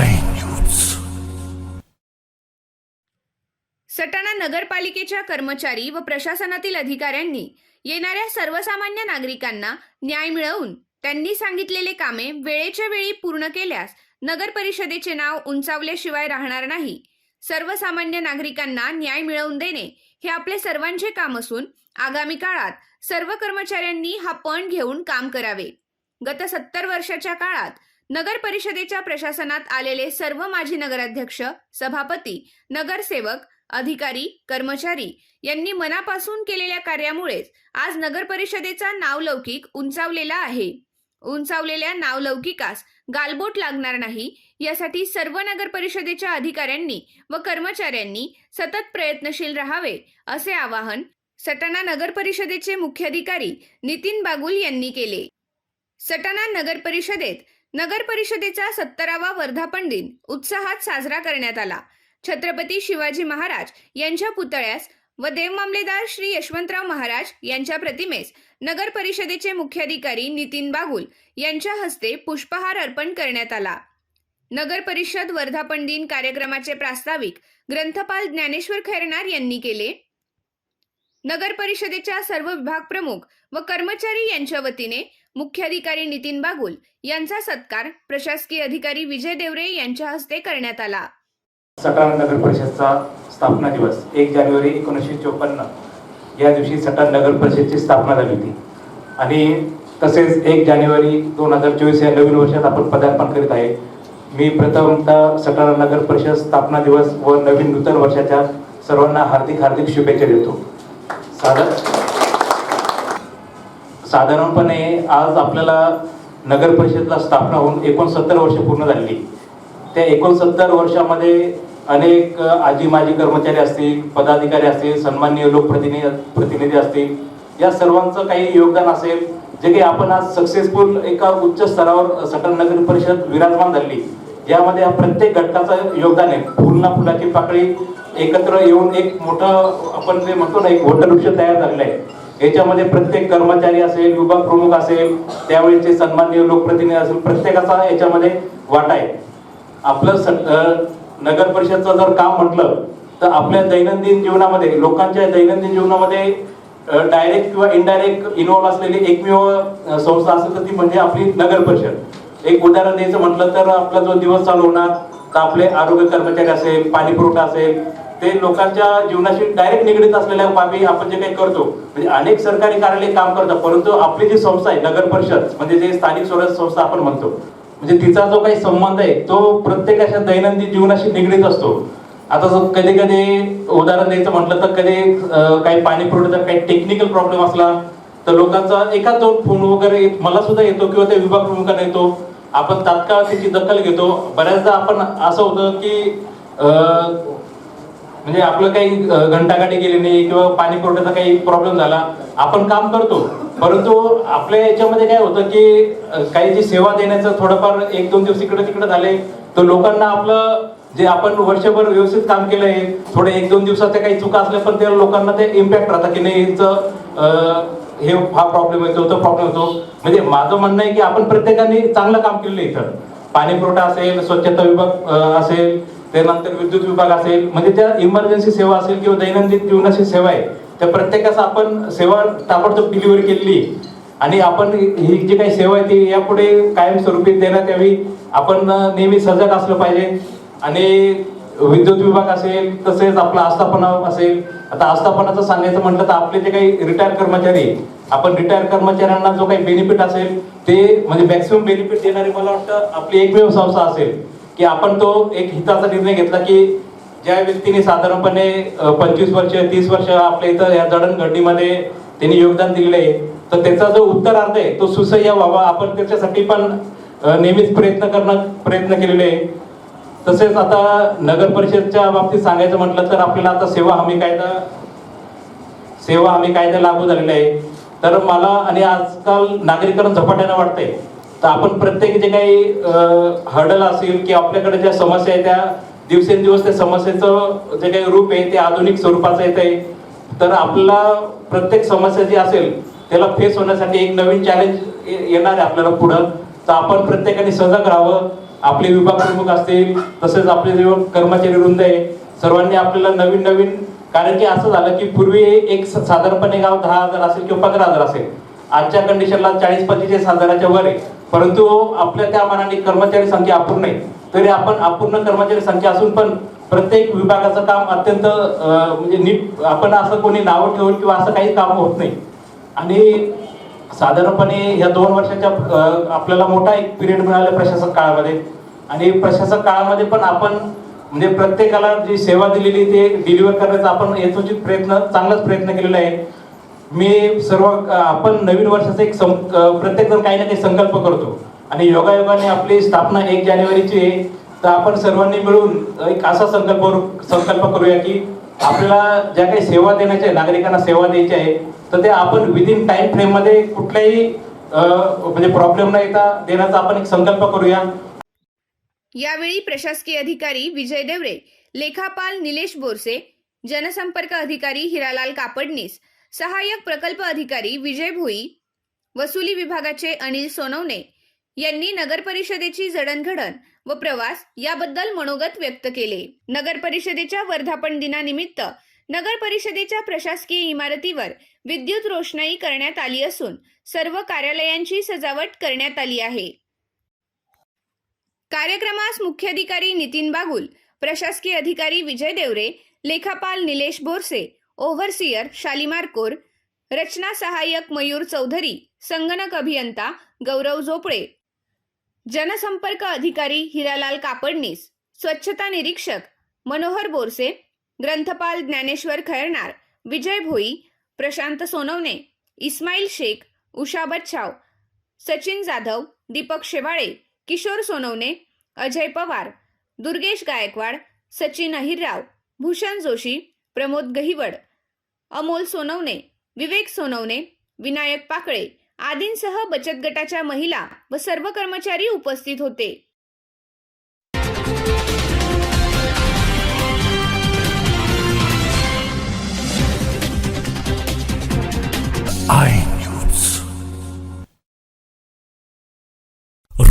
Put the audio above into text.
News Satana नगरपालिकेच्या कर्मचारी व प्रशासनातील अधिकाऱ्यांनी येणाऱ्या सर्वसामान्य नागरिकांना न्याय मिळवून त्यांनी सांगितलेले कामे वेळेच्या वेळी पूर्ण केल्यास नगर परिषदेचे नाव उंचावल्याशिवाय राहणार नाही. सर्वसामान्य नागरिकांना न्याय मिळवून देणे हे आपले सर्वांचे काम असून आगामी काळात सर्व कर्मचाऱ्यांनी हा पण घेऊन काम करावे. गत सत्तर वर्षाच्या काळात नगर परिषदेच्या प्रशासनात आलेले सर्व माजी नगराध्यक्ष सभापती नगरसेवक अधिकारी कर्मचारी यांनी मनापासून केलेल्या कार्यामुळेच आज नगर परिषदेचा नावलौकिक उंचावलेला आहे. उंचावलेल्या नावलौकिकास गालबोट लागणार नाही यासाठी सर्व नगर परिषदेच्या अधिकाऱ्यांनी व कर्मचाऱ्यांनी सतत प्रयत्नशील राहावे असे आवाहन सटाणा नगर परिषदेचे मुख्याधिकारी नितीन बागुल यांनी केले. सटाणा नगर परिषदेत नगर परिषदेचा सत्तरावा वर्धापन दिन उत्साहात साजरा करण्यात आला. छत्रपती शिवाजी महाराज यांच्या पुतळ्यास व देवमामलेदार श्री यशवंतराव महाराज यांच्या प्रतिमेस नगर परिषदेचे मुख्याधिकारी नितीन बागुल यांच्या हस्ते पुष्पहार अर्पण करण्यात आला. नगर परिषद वर्धापन दिन कार्यक्रमाचे प्रास्ताविक ग्रंथपाल ज्ञानेश्वर खैरनार यांनी केले. नगर परिषदेच्या सर्व विभाग प्रमुख व कर्मचारी यांच्या वतीने मुख्याधिकारी नितीन बागुल यांचा सत्कार प्रशासकीय अधिकारी विजय देवरे यांच्या हस्ते करण्यात आला. सटाणा नगर परिषदचा स्थापना दिवस एक जानेवारी एकोणीसशे चोपन्न. या दिवशी सटाणा नगर परिषदची स्थापना झाली होती. आणि तसेच एक जानेवारी दोन हजार चोवीस या नवीन वर्षात आपण पदार्पण करीत आहे. मी प्रथमतः सटाणा नगर परिषद स्थापना दिवस व नवीन नूतन वर्षाच्या सर्वांना हार्दिक हार्दिक शुभेच्छा देतो. साधारण साधारणपणे आज आपल्याला नगर परिषदला स्थापना होऊन एकोणसत्तर वर्ष पूर्ण झालेली. त्या एकोणसत्तर वर्षामध्ये अनेक आजी माजी कर्मचारी असतील पदाधिकारी असतील सन्माननीय लोकप्रतिनिधी प्रतिनिधी असतील या सर्वांचं काही योगदान असेल जे काही आपण आज सक्सेसफुल एका उच्च स्तरावर सटन नगर परिषद विराजमान झाली यामध्ये हा प्रत्येक घटकाचं योगदान आहे. फुलना फुलाची पाकळी एकत्र येऊन एक मोठं आपण जे म्हणतो ना एक वटवृक्ष तयार झालेलं आहे. याच्यामध्ये प्रत्येक कर्मचारी असेल विभाग प्रमुख असेल त्यावेळेचे सन्माननीय लोकप्रतिनिधी असेल प्रत्येकाचा याच्यामध्ये वाटा आहे. आपलं स नगर परिषदचं जर काम म्हटलं तर आपल्या दैनंदिन जीवनामध्ये लोकांच्या दैनंदिन जीवनामध्ये डायरेक्ट किंवा इनडायरेक्ट इन्व्हॉल्व असलेली एकमेव संस्था असेल तर ती म्हणजे आपली नगर परिषद. एक उदाहरण द्यायचं म्हटलं तर आपला जो दिवस चालू होणार तर आपले आरोग्य कर्मचारी असेल पाणी पुरवठा असेल ते लोकांच्या जीवनाशी डायरेक्ट निगडीत असलेल्या बाबी आपण जे काही करतो म्हणजे अनेक सरकारी कार्यालय काम करतात परंतु आपली जी संस्था आहे नगर परिषद म्हणजे जे स्थानिक स्वराज्य संस्था आपण म्हणतो म्हणजे तिचा जो काही संबंध आहे तो प्रत्येकाच्या दैनंदिन जीवनाशी निगडीत असतो. आता जो कधी कधी उदाहरण द्यायचं म्हटलं तर कधी काही पाणी पुरवठ्याचा काही टेक्निकल प्रॉब्लेम असला तर लोकांचा एका दोन फोन वगैरे मला सुद्धा येतो किंवा त्या विभाग प्रमुखांना येतो. आपण तात्काळ त्याची दखल घेतो. बऱ्याचदा आपण असं होतं की म्हणजे आपलं काही अ, घंटागाडी गेली नाही किंवा पाणी पुरवठ्याचा काही प्रॉब्लेम झाला आपण काम करतो. परंतु आपल्या याच्यामध्ये काय होतं की काही जी सेवा देण्याचं थोडंफार एक दोन दिवस इकडे तिकडे झाले तर लोकांना आपलं जे आपण वर्षभर व्यवस्थित काम केलं आहे थोडे एक दोन दिवसाच्या काही चुका असल्या पण त्या लोकांना ते इम्पॅक्ट राहतात की नाही हे हा प्रॉब्लेम येतो तो प्रॉब्लेम होतो म्हणजे माझं म्हणणं आहे की आपण प्रत्येकाने चांगलं काम केलेलं इथं. पाणी पुरवठा असेल स्वच्छता विभाग असेल त्यानंतर विद्युत विभाग असेल म्हणजे त्या इमर्जन्सी सेवा असेल किंवा दैनंदिन जीवनाची सेवा आहे त्या प्रत्येकाचा आपण सेवा ताबडतोब डिलिव्हरी केलेली आणि आपण ही जी काही सेवा आहे ती यापुढे कायमस्वरूपी देण्यात यावी. आपण नेहमी सजग असलं पाहिजे. आणि विद्युत विभाग असेल तसेच आपला आस्थापना असेल आता आस्थापनाचं सांगायचं म्हटलं तर आपले जे काही रिटायर कर्मचारी आपण रिटायर कर्मचाऱ्यांना जो काही बेनिफिट असेल ते म्हणजे मॅक्सिमम बेनिफिट देणारी मला वाटतं आपली एकमेव संस्था असेल. की आपण तो एक हिताचा निर्णय घेतला की ज्या व्यक्तीने साधारणपणे पंचवीस वर्ष तीस वर्ष आपल्या इथं या जडणघडणीमध्ये त्यांनी योगदान दिलेलं आहे तर त्याचा जो उत्तरार्ध आहे तो सुसह्य व्हावा. आपण त्याच्यासाठी पण नेहमीच प्रयत्न करणं प्रयत्न केलेले आहे. तसेच आता नगर परिषदच्या बाबतीत सांगायचं म्हटलं तर आपल्याला आता सेवा हमी कायदा सेवा हमी कायदा लागू झालेला आहे. तर मला आणि आजकाल नागरिकांना झपाट्यानं वाटतंय तर आपण प्रत्येक जे काही हर्डल असेल की आपल्याकडे ज्या समस्या आहेत त्या दिवसेंदिवस त्या समस्येचं जे काही रूप आहे ते आधुनिक स्वरूपाचं येत आहे तर आपल्याला प्रत्येक समस्या जी असेल त्याला फेस होण्यासाठी एक नवीन चॅलेंज येणार आहे आपल्याला पुढं. तर आपण प्रत्येकाने सजग राहावं. आपले विभाग प्रमुख असतील तसेच आपले जे कर्मचारी वृंद आहे सर्वांनी आपल्याला नवीन नवीन कारण की असं झालं की पूर्वी एक स- साधारणपणे गाव दहा हजार असेल किंवा पंधरा हजार असेल. आजच्या कंडिशनला चाळीस पंचेचाळीस हजाराच्या वर आहे. परंतु आपल्या त्या मनाने कर्मचारी संख्या अपूर्ण आहे. तरी आपण अपूर्ण कर्मचारी संख्या असून पण प्रत्येक विभागाचं काम अत्यंत म्हणजे नीट आपण असं कोणी नावं ठेवून किंवा असं काही काम होत नाही. आणि साधारणपणे या दोन वर्षाच्या आपल्याला मोठा एक पिरियड मिळाला प्रशासक काळामध्ये. आणि प्रशासक काळामध्ये पण आपण म्हणजे प्रत्येकाला जी सेवा दिलेली ते डिलिव्हर करण्याचा आपण यथोचित प्रयत्न चांगलाच प्रयत्न केलेला आहे. मी सर्व आपण नवीन वर्षाचा एक प्रत्येक जण काही ना काही संकल्प करतो. आणि योगायोगाने आपली स्थापना एक जानेवारीची आहे. तर आपण सर्वांनी मिळून एक असा संकल्प संकल्प करूया की आपल्याला ज्या काही सेवा देण्याच्या आहे, नागरिकांना सेवा द्यायची आहे तर ते आपण विदिन टाइम फ्रेममध्ये कुठल्याही म्हणजे प्रॉब्लेम न येता देण्याचा आपण एक संकल्प करूया. यावेळी प्रशासकीय अधिकारी विजय देवरे लेखापाल निलेश बोरसे जनसंपर्क अधिकारी हिरालाल कापडनीस सहाय्यक प्रकल्प अधिकारी विजय भोई वसुली विभागाचे अनिल सोनवणे यांनी नगर परिषदेची जडणघडण व प्रवास याबद्दल मनोगत व्यक्त केले. नगर परिषदेच्या वर्धापन दिनानिमित्त नगर परिषदेच्या प्रशासकीय इमारतीवर विद्युत रोषणाई करण्यात आली असून सर्व कार्यालयांची सजावट करण्यात आली आहे. कार्यक्रमास मुख्याधिकारी नितीन बागुल प्रशासकीय अधिकारी विजय देवरे लेखापाल निलेश बोरसे ओव्हरसियर शालिमार कोर रचना सहाय्यक मयूर चौधरी संगणक अभियंता गौरव झोपळे जनसंपर्क अधिकारी हिरालाल कापडनीस स्वच्छता निरीक्षक मनोहर बोरसे ग्रंथपाल ज्ञानेश्वर खैरनार विजय भोई प्रशांत सोनवणे इस्माईल शेख उषा बच्छाव सचिन जाधव दीपक शेवाळे किशोर सोनवणे अजय पवार दुर्गेश गायकवाड सचिन अहिरराव भूषण जोशी प्रमोद गहिवड अमोल सोनवणे विवेक सोनवणे विनायक पाकळे आदींसह बचत गटाच्या महिला व सर्व कर्मचारी उपस्थित होते.